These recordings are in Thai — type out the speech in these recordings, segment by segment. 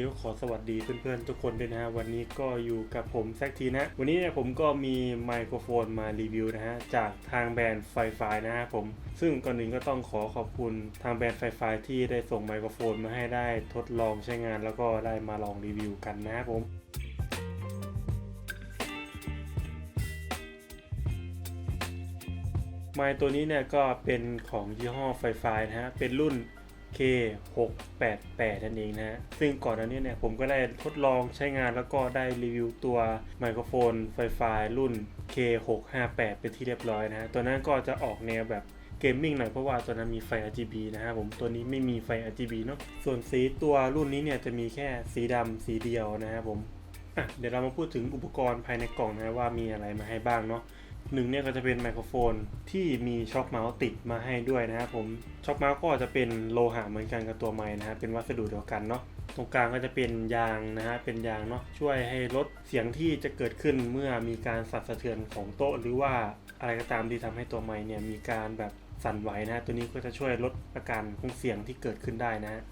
คก็ขอสวัสดีเพื่อนๆทุกคนด้วยนะฮะวันนี้ก็อยู่กับผมแซกทีนะวันนี้เนี่ยผมก็มีไมโครโฟนมารีวิวนะฮะจากทางแบรนด์ไฟไฟนะฮะผม ซึ่งก่อนอื่นก็ต้องขอขอบคุณทางแบรนด์ไฟไฟที่ได้ส่งไมโครโฟนมาให้ได้ทดลองใช้งานแล้วก็ได้มาลองรีวิวกันนะครับผมไมค์ตัวนี้เนี่ยก็เป็นของยี่ห้อไฟไฟนะฮะเป็นรุ่น K688 นั่นเองนะฮะ ซึ่งก่อนหน้านี้เนี่ยผมก็ได้ทดลองใช้งานแล้วก็ได้รีวิวตัวไมโครโฟนไฟไฟรุ่น K658 เป็นที่เรียบร้อยนะฮะ ตัวนั้นก็จะออกแนวแบบเกมมิ่งหน่อยเพราะว่าตัวนั้นมีไฟ RGB นะฮะผมตัวนี้ไม่มีไฟ RGB เนาะ ส่วนสีตัวรุ่นนี้เนี่ยจะมีแค่สีดำสีเดียวนะครับผม อะเดี๋ยวเรามาพูดถึงอุปกรณ์ภายในกล่องนะว่ามีอะไรมาให้บ้างเนาะ หนึ่งเนี่ยก็จะเป็นไมโครโฟนที่มีช็อคเมาส์ติดมาให้ด้วยนะครับผมช็อคเมาส์ก็จะเป็นโลหะเหมือนกันกับตัวไม้นะฮะเป็นวัสดุเดียวกันเนาะตรงกลางก็จะเป็นยางนะฮะเป็นยางเนาะช่วยให้ลดเสียงที่จะเกิดขึ้นเมื่อมีการสั่นสะเทือนของโต๊ะ หรือว่าอะไรก็ตามที่ทำให้ตัวไม้เนี่ยมีการแบบสั่นไหวนะฮะตัวนี้ก็จะช่วยลดอาการของเสียงที่เกิดขึ้นได้นะฮะ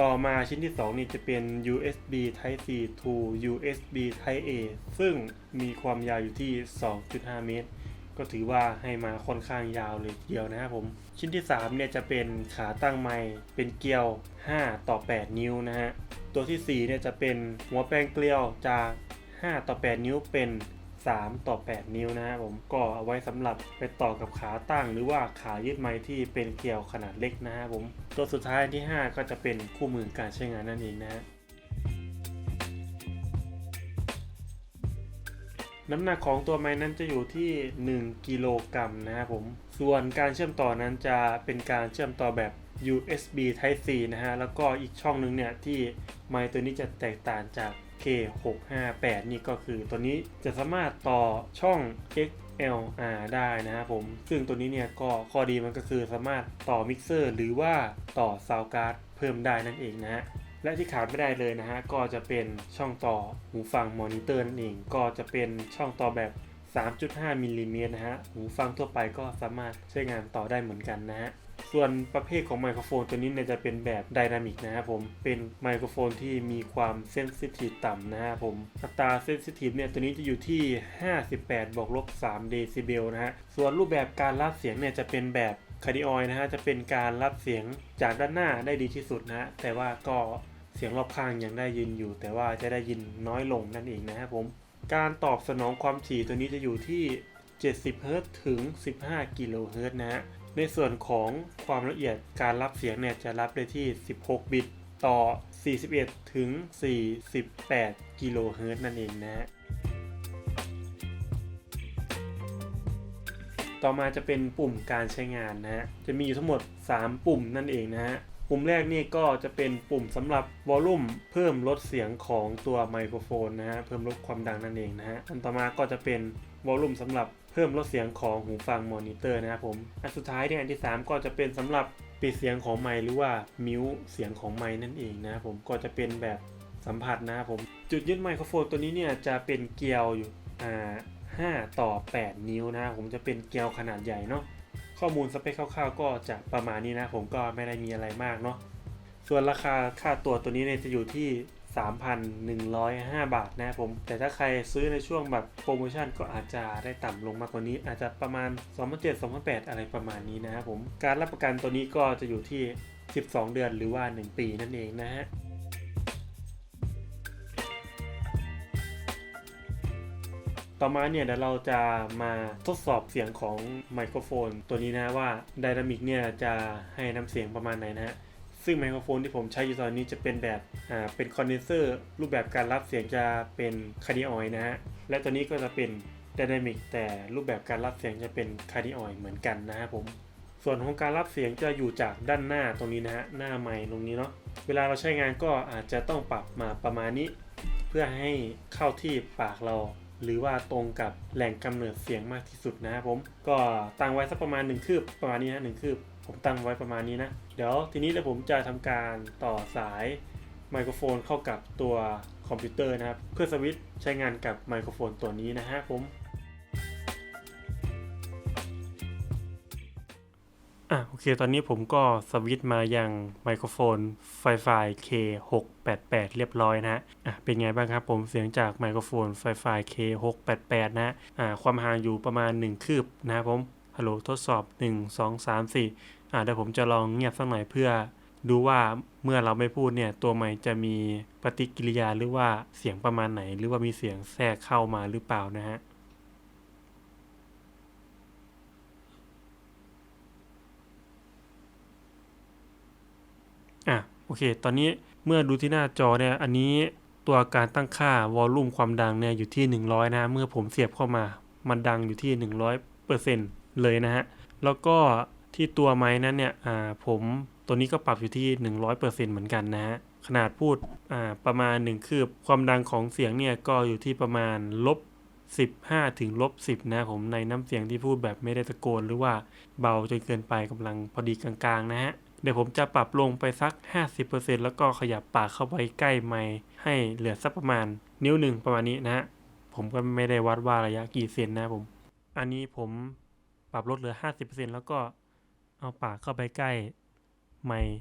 ต่อมาชิ้นที่ 2 นี่จะเป็น USB Type C to USB Type A ซึ่งมีความยาวอยู่ที่ 2.5 เมตร ก็ถือว่าให้มาค่อนข้างยาวเลยเดียวนะครับผม ชิ้นที่ 3 เนี่ยจะเป็นขาตั้งไมค์เป็นเกลียว 5 ต่อ 8 นิ้วนะฮะ ตัวทีสี่4 เนี่ยจะเป็นหัวแปลงเกลียวจาก 5 ต่อ 8 นิ้วเป็น 3 ต่อ 8 นิ้วนะครับผมก็เอาไว้สำหรับไปต่อกับขาตั้ง หรือว่าขายึดไม้ที่เป็นเกลียวขนาดเล็กนะครับผม ตัวสุดท้ายที่ 5 ก็จะเป็นคู่มือการใช้งานนั่นเองนะฮะ น้ำหนักของตัวไม้นั้นจะอยู่ที่ 1 กิโลกรัมนะครับผม ส่วนการเชื่อมต่อนั้นจะเป็นการเชื่อมต่อแบบ USB Type C นะฮะ แล้วก็อีกช่องหนึงเนี่ยที่ไมค์ตัวนี้จะแตกต่างจาก K658 นี่ก็คือตัวนี้จะสามารถต่อช่อง XLR ได้นะครับผม ซึ่งตัวนี้เนี่ยก็ข้อดีมันก็คือสามารถต่อมิกเซอร์หรือว่าต่อซาวการ์ดเพิ่มได้นั่นเองนะฮะ และที่ขาดไม่ได้เลยนะฮะ ก็จะเป็นช่องต่อหูฟังมอนิเตอร์นั่นเอง ก็จะเป็นช่องต่อแบบ 3.5มิลลิเมตรนะฮะ หูฟังทั่วไปก็สามารถใช้งานต่อได้เหมือนกันนะฮะ ส่วนประเภทของไมโครโฟนตัวนี้เนี่ยจะเป็นแบบไดนามิกนะครับผม เป็นไมโครโฟนที่มีความเซนซิทีฟต่ำนะครับผม อัตราเซนซิทีฟเนี่ยตัวนี้จะอยู่ที่ 58บวกลบ3เดซิเบลนะฮะ ส่วนรูปแบบการรับเสียงเนี่ยจะเป็นแบบ คาร์ดิออยนะฮะจะเป็นการรับเสียงจากด้านหน้าได้ดีที่สุดนะฮะแต่ว่าก็เสียงรอบข้างยังได้ยินอยู่ แต่ว่าจะได้ยินน้อยลงนั่นเองนะครับผมการตอบสนองความถี่ตัวนี้จะอยู่ที่ 70 เฮิรตซ์ถึง 15 กิโลเฮิรตซ์นะฮะในส่วนของความละเอียดการรับเสียงเนี่ยจะรับได้ที่ 16 บิตต่อ 41 ถึง 48 กิโลเฮิรตซ์นั่นเองนะฮะ ต่อมาจะเป็นปุ่มการใช้งานนะฮะ จะมีอยู่ทั้งหมด 3 ปุ่มนั่นเองนะฮะ ปุ่มแรกนี่ก็จะเป็นปุ่มสำหรับวอลลุ่มเพิ่มลดเสียงของตัวไมโครโฟนนะฮะ เพิ่มลดความดังนั่นเองนะฮะ อันต่อมาก็จะเป็นวอลลุ่มสำหรับเพิ่มลดเสียงของหูฟังมอนิเตอร์นะครับผม อันสุดท้ายเนี่ยอันที่ 3 ก็จะเป็นสำหรับปิดเสียงของไมค์หรือว่ามิวเสียงของไมค์นั่นเองนะครับผม ก็จะเป็นแบบสัมผัสนะครับผม จุดยึดไมโครโฟนตัวนี้เนี่ยจะเป็นเกลียวอยู่ อ่า 5 ต่อ 8 นิ้วนะผมจะเป็นเกลียวขนาดใหญ่เนาะข้อมูลสเปคคร่าวๆ ก็จะประมาณนี้นะ ผมก็ไม่ได้มีอะไรมากเนาะส่วนราคาค่าตัวตัวนี้เนี่ยจะอยู่ที่ 3,105 บาทนะครับผม แต่ถ้าใครซื้อในช่วงแบบโปรโมชั่นก็อาจจะได้ต่ำลงมากกว่านี้ อาจจะประมาณ 2,700 2,800 อะไรประมาณนี้นะครับผม การรับประกันตัวนี้ก็จะอยู่ที่ 12 เดือนหรือว่า 1 ปีนั่นเองนะฮะ ต่อมาเนี่ยเดี๋ยวเราจะมาทดสอบเสียงของไมโครโฟน ตัวนี้นะว่าไดนามิกเนี่ยจะให้น้ำเสียงประมาณไหนนะฮะซึ่งไมโครโฟนที่ผมใช้อยู่ตอนนี้จะเป็นแบบอ่าเป็นคอนเดนเซอร์รูปแบบการรับเสียงจะเป็นคาร์ดิออยนะฮะและตัวนี้ก็จะเป็นไดนามิกแต่รูปแบบการรับเสียงจะเป็นคาร์ดิออยเหมือนกันนะครับผมส่วนของการรับเสียงจะอยู่จากด้านหน้าตรงนี้นะฮะหน้าไมค์ตรงนี้เนาะเวลาเราใช้งานก็อาจจะต้องปรับมาประมาณนี้ เพื่อให้เข้าที่ปากเรา หรือว่าตรงกับแหล่งกำเนิดเสียงมากที่สุดนะครับผมก็ตั้งไว้สักประมาณ 1 คืบประมาณนี้นะหนึ่งคืบผมตั้งไว้ประมาณนี้นะ เดี๋ยวทีนี้เดี๋ยวผมจะทำการต่อสายไมโครโฟนเข้ากับตัวคอมพิวเตอร์นะครับ เพื่อสวิตช์ใช้งานกับไมโครโฟนตัวนี้นะฮะผม อะโอเค ตอนนี้ผมก็สวิตช์มายังไมโครโฟนไฟไฟ K688 เรียบร้อยนะฮะอะเป็นไงบ้างครับผมเสียงจากไมโครโฟนไฟไฟ K688 นะอ่าความห่างอยู่ประมาณ 1 คืบนะครับผมฮัลโหลทดสอบ 1 2 3 4อ่าเดี๋ยวผมจะลองเงียบสักหน่อยเพื่อดูว่าเมื่อเราไม่พูดเนี่ยตัวไมค์จะมีปฏิกิริยาหรือว่าเสียงประมาณไหน หรือว่ามีเสียงแทรกเข้ามาหรือเปล่านะฮะ อะ โอเค ตอนนี้เมื่อดูที่หน้าจอเนี่ย อันนี้ตัวการตั้งค่าวอลลุ่มความดังเนี่ยอยู่ที่ 100 นะ เมื่อผมเสียบเข้ามา มันดังอยู่ที่ 100%เลยนะฮะ แล้วก็ที่ตัวไม้นั้นเนี่ย อ่า ผมตัวนี้ก็ปรับอยู่ที่ 100%เหมือนกันนะฮะ ขนาดพูด อ่า ประมาณ 1 คืบ ความดังของเสียงเนี่ยก็อยู่ที่ประมาณลบ15ถึงลบ10นะผมในน้ำเสียงที่พูดแบบไม่ได้ตะโกนหรือว่าเบาจนเกินไปกำลังพอดีกลางๆนะฮะ เดี๋ยวผมจะปรับลงไปสัก 50%แล้วก็ขยับปากเข้าไปใกล้ไมค์ให้เหลือสักประมาณนิ้วหนึ่งประมาณนี้นะฮะ ผมก็ไม่ได้วัดว่าระยะกี่เซนนะผม อันนี้ผมปรับลดเหลือ 50%แล้วก็เอาปากเข้าไปใกล้ไมค์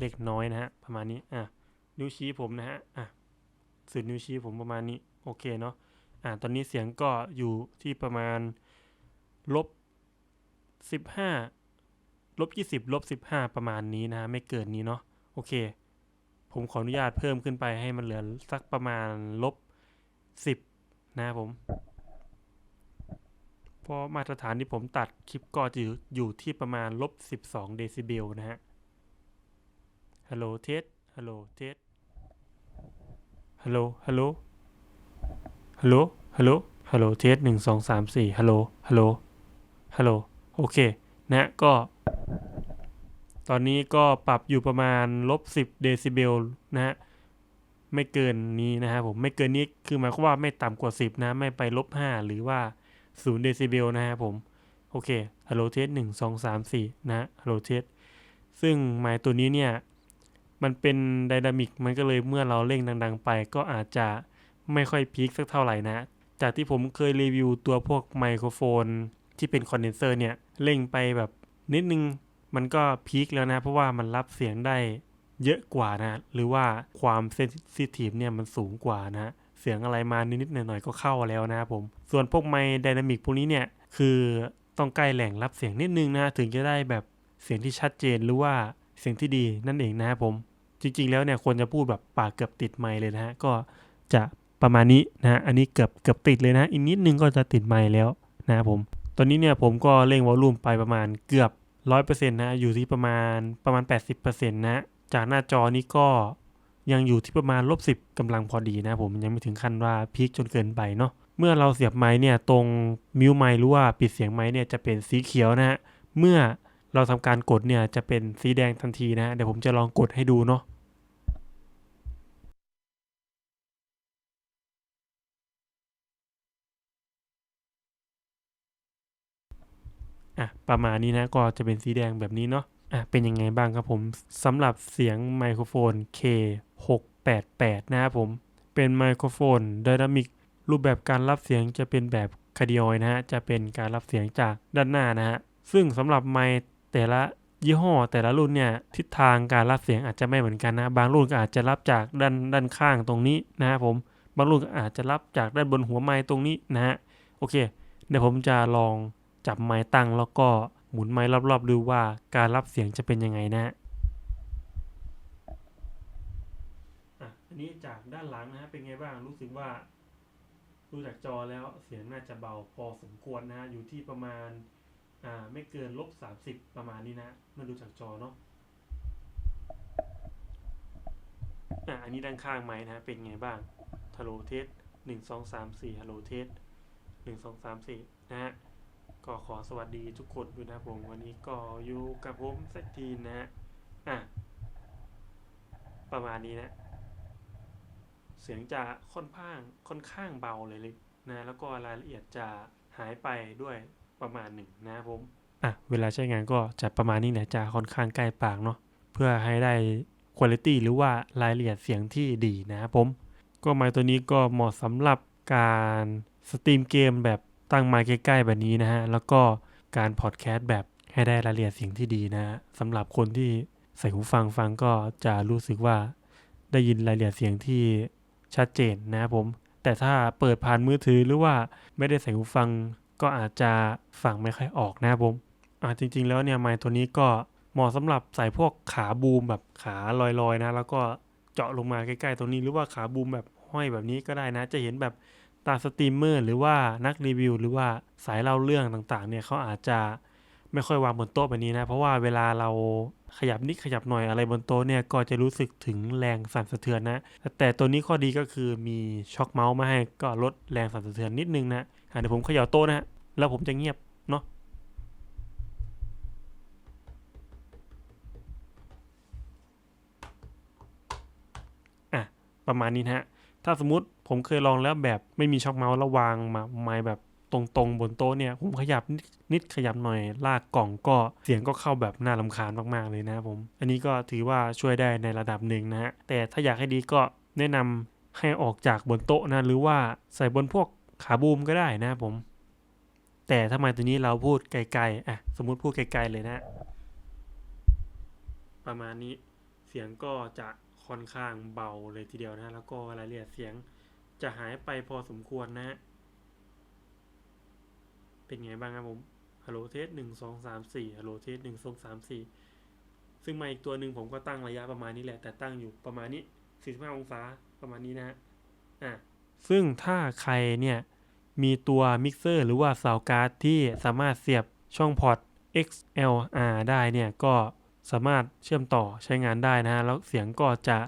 เล็กน้อยนะฮะ ประมาณนี้ อะ นิ้วชี้ผมนะฮะ อะสุดนิ้วชี้ผมประมาณนี้ โอเคเนาะ อ่าตอนนี้เสียงก็อยู่ที่ประมาณลบ15 ลบ20ลบ15ประมาณนี้นะไม่เกินนี้เนาะโอเค ผมขออนุญาตเพิ่มขึ้นไปให้มันเหลือสักประมาณลบ10นะครับผมเพราะมาตรฐานที่ผมตัดคลิปก็จะอยู่ที่ประมาณลบ12เดซิเบลนะฮะ ฮัลโหลเทส ฮัลโหลเทส ฮัลโหล ฮัลโหล ฮัลโหล ฮัลโหล ฮัลโหลเทสหนึ่งสองสามสี่ฮัลโหล ฮัลโหล ฮัลโหล โอเค นะก็ ตอนนี้ก็ปรับอยู่ประมาณลบสิบเดซิเบลนะฮะไม่เกินนี้นะครับผมไม่เกินนี้คือหมายความว่าไม่ต่ำกว่า 10 นะ ไม่ไปลบ 5 หรือว่า0เดซิเบลนะครับผม โอเคฮัลโหลเทสหนึ่งสองสามสี่นะฮัลโหลเทสซึ่งไมค์ตัวนี้เนี่ย มันเป็นไดนามิกมันก็เลยเมื่อเราเร่งดัง ๆ ไป ก็อาจจะไม่ค่อยพีคสักเท่าไหร่นะ จากที่ผมเคยรีวิวตัวพวกไมโครโฟนที่เป็นคอนเดนเซอร์เนี่ย เร่งไปแบบนิดนึง มันก็พีคแล้วนะ เพราะว่ามันรับเสียงได้เยอะกว่านะ หรือว่าความเซนซิทีฟเนี่ยมันสูงกว่านะ เสียงอะไรมานิดๆหน่อยๆก็เข้าแล้วนะผม ส่วนพวกไมค์ไดนามิกพวกนี้เนี่ยคือต้องใกล้แหล่งรับเสียงนิดนึงนะ ถึงจะได้แบบเสียงที่ชัดเจนหรือว่าเสียงที่ดีนั่นเองนะครับผม จริง ๆ แล้วเนี่ยควรจะพูดแบบปากเกือบติดไมค์เลยนะฮะก็จะประมาณนี้นะฮะอันนี้เกือบเกือบติดเลยนะ อีกนิดนึงก็จะติดไมค์แล้วนะครับผม ตอนนี้เนี่ยผมก็เร่งวอลลุ่มไปประมาณเกือบ ร้อยเปอร์เซ็นต์นะอยู่ที่ประมาณประมาณแปดสิบเปอร์เซ็นต์นะจากหน้าจอนี้ก็ยังอยู่ที่ประมาณลบสิบกำลังพอดีนะผมยังไม่ถึงขั้นว่าพีคจนเกินไปเนาะเมื่อเราเสียบไม้เนี่ยตรงมิวไม้หรือว่าปิดเสียงไม้เนี่ยจะเป็นสีเขียวนะฮะเมื่อเราทำการกดเนี่ยจะเป็นสีแดงทันทีนะเดี๋ยวผมจะลองกดให้ดูเนาะ อะประมาณนี้นะก็จะเป็นสีแดงแบบนี้เนาะอะเป็นยังไงบ้างครับผมสำหรับเสียงไมโครโฟน K688 นะครับผมเป็นไมโครโฟนไดนามิกรูปแบบการรับเสียงจะเป็นแบบคาดิโอยนะฮะจะเป็นการรับเสียงจากด้านหน้านะฮะซึ่งสำหรับไมค์แต่ละยี่ห้อแต่ละรุ่นเนี่ยทิศทางการรับเสียงอาจจะไม่เหมือนกันนะบางรุ่นก็อาจจะรับจากด้านด้านข้างตรงนี้นะครับผมบางรุ่นก็อาจจะรับจากด้านบนหัวไม้ตรงนี้นะฮะโอเคเดี๋ยวผมจะลอง จับไม้ตั้งแล้วก็หมุนไม้รอบๆดูว่าการรับเสียงจะเป็นยังไงนะอันนี้จากด้านหลังนะฮะเป็นไงบ้างรู้สึกว่าดูจากจอแล้วเสียงน่าจะเบาพอสมควรนะฮะอยู่ที่ประมาณอ่าไม่เกินลบสามสิบประมาณนี้นะเมื่อดูจากจอเนาะอะอันนี้ด้านข้างไหมนะฮะเป็นไงบ้างฮัลโหลเทสหนึ่งสองสามสี่ฮัลโหลเทสหนึ่งสองสามสี่นะฮะ ก็ขอสวัสดีทุกคนด้วยนะผมวันนี้ก็อยู่กับผมสักทีนะฮะอะประมาณนี้นะ เสียงจะค่อนข้างค่อนข้างเบาเลยเลยนะแล้วก็รายละเอียดจะหายไปด้วยประมาณหนึ่งนะผมอะเวลาใช้งานก็จะประมาณนี้แหละจะค่อนข้างใกล้ปากเนาะเพื่อให้ได้คุณภาพหรือว่ารายละเอียดเสียงที่ดีนะครับผม ก็ไมค์ตัวนี้ก็เหมาะสำหรับการสตรีมเกมแบบ ตั้งไมค์ใกล้ๆแบบนี้นะฮะ แล้วก็การพอดแคสต์แบบให้ได้รายละเอียดเสียงที่ดีนะฮะสำหรับคนที่ใส่หูฟังฟังก็จะรู้สึกว่าได้ยินรายละเอียดเสียงที่ชัดเจนนะครับผม แต่ถ้าเปิดผ่านมือถือหรือว่าไม่ได้ใส่หูฟังก็อาจจะฟังไม่ค่อยออกนะครับผมอ่าจริง ๆ แล้วเนี่ยไมค์ตัวนี้ก็เหมาะสำหรับใส่พวกขาบูมแบบขาลอยๆนะ แล้วก็เจาะลงมาใกล้ๆตรงนี้หรือว่าขาบูมแบบห้อยแบบนี้ก็ได้นะ จะเห็นแบบ ตามสตรีมเมอร์หรือว่านักรีวิว หรือว่าสายเล่าเรื่องต่างๆ เนี่ยเขาอาจจะไม่ค่อยวางบนโต๊ะแบบนี้นะ เพราะว่าเวลาเราขยับนิดขยับหน่อยอะไรบนโต๊ะเนี่ยก็จะรู้สึกถึงแรงสั่นสะเทือนนะ แต่ตัวนี้ข้อดีก็คือมีช็อคเมาส์มาให้ก็ลดแรงสั่นสะเทือนนิดนึงนะเดี๋ยวผมเขย่าโต๊ะนะฮะแล้วผมจะเงียบเนาะประมาณนี้นะ ถ้าสมมติผมเคยลองแล้วแบบไม่มีช็อคเมาส์แล้ววางมาไม้แบบตรงๆบนโต๊ะเนี่ย ผมขยับนิดขยับหน่อยลากกล่องก็เสียงก็เข้าแบบน่าลำคาญมากๆเลยนะผม อันนี้ก็ถือว่าช่วยได้ในระดับหนึ่งนะฮะแต่ถ้าอยากให้ดีก็แนะนำให้ออกจากบนโต๊ะนะหรือว่าใส่บนพวกขาบูมก็ได้นะผม แต่ถ้ามาตัวนี้เราพูดไกลๆอะสมมุติพูดไกลๆเลยนะ ประมาณนี้เสียงก็จะ ค่อนข้างเบาเลยทีเดียวนะ แล้วก็รายละเอียดเสียงจะหายไปพอสมควรนะ เป็นไงบ้างครับผมฮัลโหลเทสหนึ่งสองสามสี่ฮัลโหลเทสหนึ่งสองสามสี่ซึ่งมาอีกตัวหนึ่งผมก็ตั้งระยะประมาณนี้แหละ แต่ตั้งอยู่ประมาณนี้สี่สิบห้าองศาประมาณนี้นะฮะอะซึ่งถ้าใครเนี่ย มีตัวมิกเซอร์หรือว่าซาวการ์ดที่สามารถเสียบช่องพอร์ต XLR ได้เนี่ยก็ สามารถเชื่อมต่อใช้งานได้นะฮะแล้วเสียงก็จะ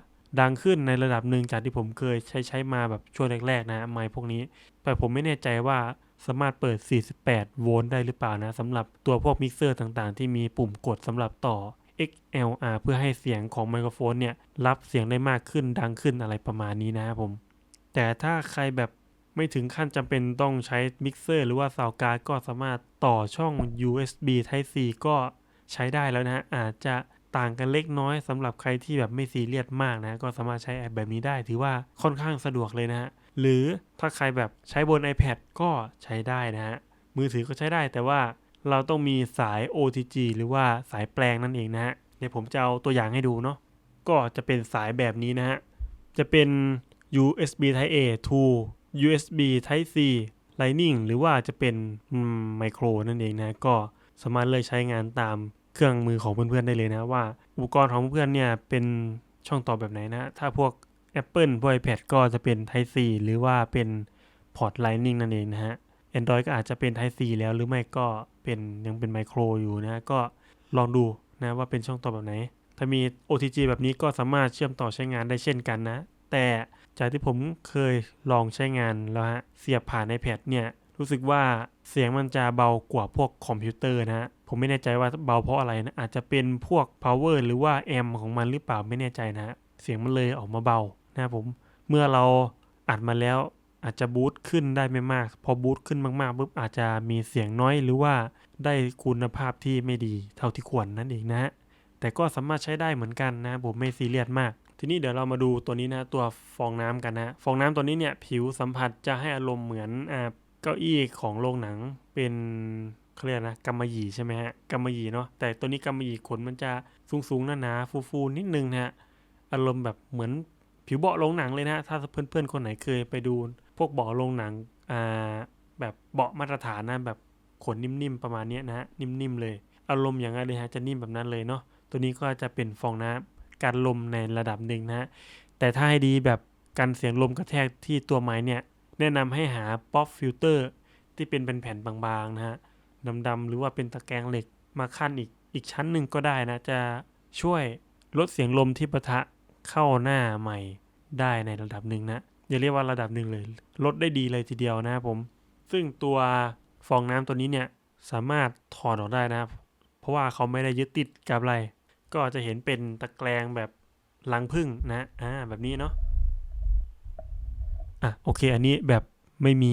ดังขึ้นในระดับหนึ่งจากที่ผมเคยใช้ใช้มาแบบช่วงแรกๆนะไมค์พวกนี้ แต่ผมไม่แน่ใจว่าสามารถเปิด 48 โวลต์ได้หรือเปล่านะสำหรับตัวพวกมิกเซอร์ต่างๆ ที่มีปุ่มกดสำหรับต่อ XLR เพื่อให้เสียงของไมโครโฟนเนี่ย รับเสียงได้มากขึ้นดังขึ้นอะไรประมาณนี้นะครับผม แต่ถ้าใครแบบไม่ถึงขั้นจำเป็นต้องใช้มิกเซอร์หรือว่าซาวการ์ก็สามารถต่อช่อง USB Type C ก็ ใช้ได้แล้วนะฮะอาจจะต่างกันเล็กน้อยสำหรับใครที่แบบไม่ซีเรียสมากนะ ก็สามารถใช้แอปแบบนี้ได้ ถือว่าค่อนข้างสะดวกเลยนะฮะหรือถ้าใครแบบใช้บน iPad ก็ใช้ได้นะฮะมือถือก็ใช้ได้แต่ว่าเราต้องมีสาย OTG หรือว่าสายแปลงนั่นเองนะฮะเดี๋ยวผมจะเอาตัวอย่างให้ดูเนาะก็จะเป็นสายแบบนี้นะฮะจะเป็น USB Type A to USB Type C Lightning หรือว่าจะเป็นไมโครนั่นเองนะก็ สามารถเลือกใช้งานตามเครื่องมือของเพื่อนๆได้เลยนะว่า อุปกรณ์ของเพื่อนเนี่ยเป็นช่องต่อแบบไหนนะ ถ้าพวก Apple พวก iPad ก็จะเป็น Type C หรือว่าเป็นพอร์ต Lightning นั่นเองนะฮะ Android ก็อาจจะเป็น Type C แล้วหรือไม่ก็เป็นยังเป็นไมโครอยู่นะ ก็ลองดูนะว่าเป็นช่องต่อแบบไหน ถ้ามี OTG แบบนี้ก็สามารถเชื่อมต่อใช้งานได้เช่นกันนะ แต่จากที่ผมเคยลองใช้งานแล้วฮะ เสียบผ่าน iPad เนี่ย รู้สึกว่าเสียงมันจะเบากว่าพวกคอมพิวเตอร์นะฮะ ผมไม่แน่ใจว่าเบาเพราะอะไรนะ อาจจะเป็นพวก power หรือว่าแอมของมันหรือเปล่าไม่แน่ใจนะฮะ เสียงมันเลยออกมาเบานะครับผม เมื่อเราอัดมาแล้วอาจจะบูตขึ้นได้ไม่มาก พอบูตขึ้นมากๆปุ๊บอาจจะมีเสียงน้อยหรือว่าได้คุณภาพที่ไม่ดีเท่าที่ควรนั่นเองนะฮะ แต่ก็สามารถใช้ได้เหมือนกันนะ ผมไม่ซีเรียสมาก ทีนี้เดี๋ยวเรามาดูตัวนี้นะตัวฟองน้ำกันนะ ฟองน้ำตัวนี้เนี่ยผิวสัมผัสจะให้อารมณ์เหมือนอ่า เก้าอี้ของโรงหนังเป็นเขาเรียกนะกำมะหยี่ใช่ไหมฮะกำมะหยี่เนาะแต่ตัวนี้กำมะหยี่ขนมันจะสูงๆหนาๆฟูๆนิดนึงนะฮะอารมณ์แบบเหมือนผิวเบาะโรงหนังเลยนะถ้าเพื่อนๆคนไหนเคยไปดู พวกเบาะโรงหนังอ่าแบบเบาะมาตรฐานนะแบบขนนิ่มๆประมาณนี้นะฮะนิ่มๆเลย อารมณ์อย่างนั้นเลยฮะจะนิ่มแบบนั้นเลยเนาะตัวนี้ก็จะเป็นฟองน้ำการลมในระดับหนึ่งนะฮะแต่ถ้าให้ดีแบบกันเสียงลมกระแทกที่ตัวไม้เนี่ย แนะนำให้หาป๊อปฟิลเตอร์ที่เป็นเป็นแผ่นบางๆนะฮะดำๆหรือว่าเป็นตะแกรงเหล็กมาขั้นอีกอีกชั้นหนึ่งก็ได้นะ จะช่วยลดเสียงลมที่ปะทะเข้าหน้าใหม่ได้ในระดับหนึ่งนะอย่าเรียกว่าระดับหนึ่งเลย ลดได้ดีเลยทีเดียวนะครับผม ซึ่งตัวฟองน้ำตัวนี้เนี่ยสามารถถอดออกได้นะครับ เพราะว่าเขาไม่ได้ยึดติดกับอะไร ก็จะเห็นเป็นตะแกรงแบบลังพึ่งนะอ่าแบบนี้เนาะ อะโอเค อันนี้แบบไม่มี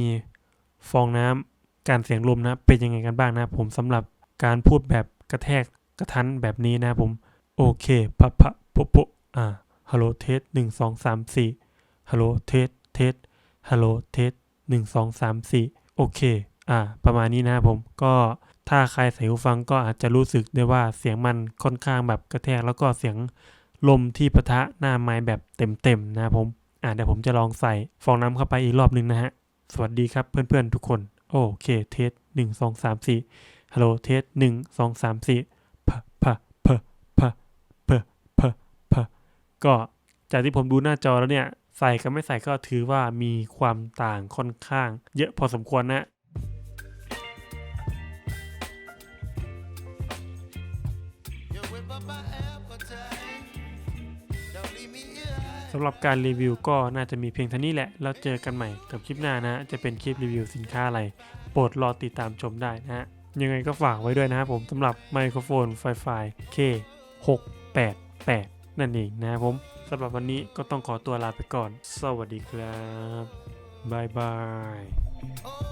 ฟองน้ำการเสียงลมนะ เป็นยังไงกันบ้างนะผมสำหรับการพูดแบบกระแทกกระทันแบบนี้นะผม โอเคปะปะโปโปอ่าฮัลโหลเทสหนึ่งสองสามสี่ฮัลโหลเทสเทสฮัลโหลเทสหนึ่งสองสามสี่โอเค อ่า ประมาณนี้นะครับผมก็ถ้าใครใส่หูฟังก็อาจจะรู้สึกได้ว่าเสียงมันค่อนข้างแบบกระแทกแล้วก็เสียงลมที่ปะทะหน้าไม้แบบเต็มๆนะครับผม อ่าเดี๋ยวผมจะลองใส่ฟองน้ำเข้าไปอีกรอบหนึ่งนะฮะ สวัสดีครับเพื่อนๆทุกคน โอเคเทสหนึ่งสองสามสี่ฮัลโหลเทสหนึ่งสองสามสี่พะพะพะพะพะพะพะก็จากที่ผมดูหน้าจอแล้วเนี่ยใส่กับไม่ใส่ก็ถือว่ามีความต่างค่อนข้าง เยอะพอสมควรนะ สำหรับการรีวิวก็น่าจะมีเพียงเท่านี้แหละ แล้วเจอกันใหม่กับคลิปหน้านะ จะเป็นคลิปรีวิวสินค้าอะไร โปรดรอติดตามชมได้นะฮะ ยังไงก็ฝากไว้ด้วยนะครับผมสำหรับไมโครโฟนไฟไฟ K688 นั่นเองนะครับผมสำหรับวันนี้ก็ต้องขอตัวลาไปก่อน สวัสดีครับบายบาย Oh,